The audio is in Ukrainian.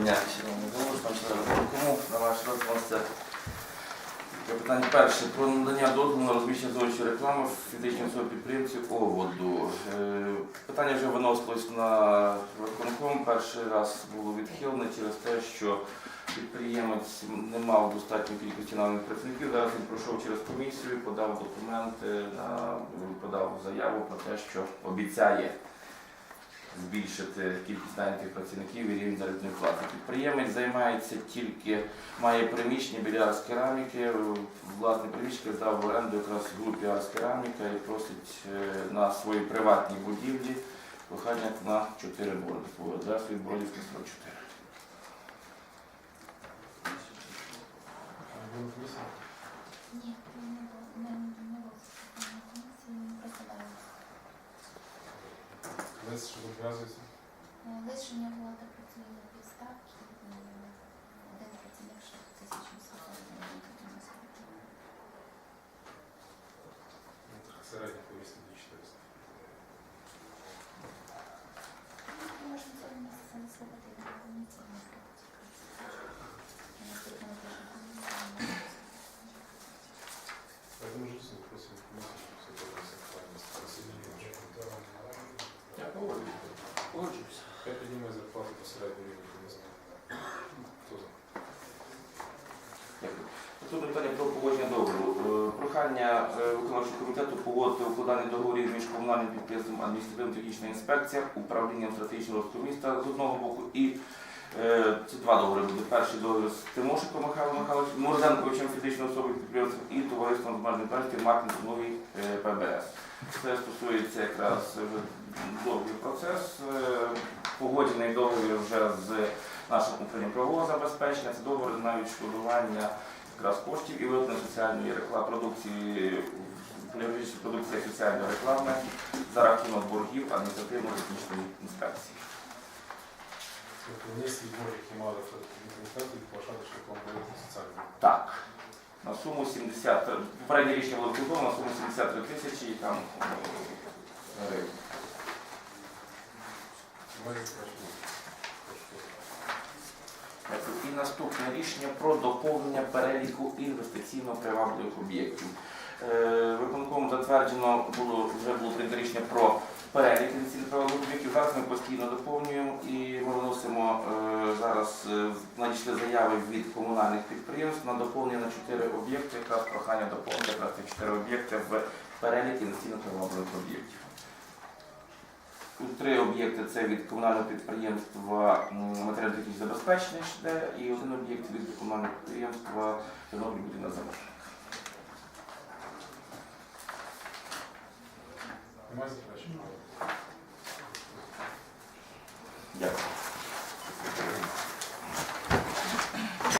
Дня, шановні голови, пан член виконкому. На ваш розгляд питання перше про надання дозволу на розміщення зовнішньої реклами фізичній особі підприємців оводу. Е, Питання вже виносилось на виконком. Перший раз було відхилене через те, що підприємець не мав достатньої кількості наданих працівників. Зараз він пройшов через комісію, подав документи, подав заяву про те, що обіцяє збільшити кількість нанятих працівників і рівень заробітної плати. Підприємець займається тільки, має приміщення біля Арскераміки, власне приміщення здав в оренду якраз групі Арскераміка і просить е, на своїй приватній будівлі прохання на 4 борди. Свою адресу від Бродівська 44. Ні, не було, що зобов'язується? Лишення влада працює на півставки, і один працівник 6 тисяч 800 Ну, так, Середня повісти до 400. Можна цього місяця не слухати на комісії, не слухати. Наступного тижня комісія. Я думаю, що це просимо комісію, щоб все було За? Дякую. Питання про погодження договору. Е, Прохання е, виконавчого комітету погодити укладання договорів між комунальним підприємством адміністративно-технічна інспекція, управлінням стратегічного розвитку міста з одного боку і це два договори буде. Перший договір з Тимошиком Михайлом Михайловичем, Морзенковичем фізичною особою підприємцем і товариством з обмеженою відповідальністю Мартин Новий е, ПБС. Це стосується якраз довгий процес. Погоджений договір вже з нашим управлінням правового забезпечення. Це договір на відшкодування якраз коштів і виплати соціальної реклами продукції, поліграфічної продукції соціальної реклами за рахунок боргів адміністративно-технічної інспекції. Тобто вони свій борг, які мали інтернету, відплашати шляхом боротьби соціального. Так. На суму 70, попереднє рішення було виконано на суму 73 тисячі і там гривень. І наступне рішення про доповнення переліку інвестиційно привабливих об'єктів. Е, Виконком затверджено було вже було прийнято рішення про перелік інвестиційно привабливих об'єктів. Зараз ми постійно доповнюємо і ми виносимо е, зараз е, надійшли заяви від комунальних підприємств на доповнення на чотири об'єкти. Якраз прохання доповнити якраз ці чотири об'єкти в перелік інвестиційно привабливих об'єктів. Тут Три об'єкти це від комунального підприємства матеріально-технічне забезпечення ще, і один об'єкт від комунального підприємства Чорнобиль будинок замовлення. Дякую.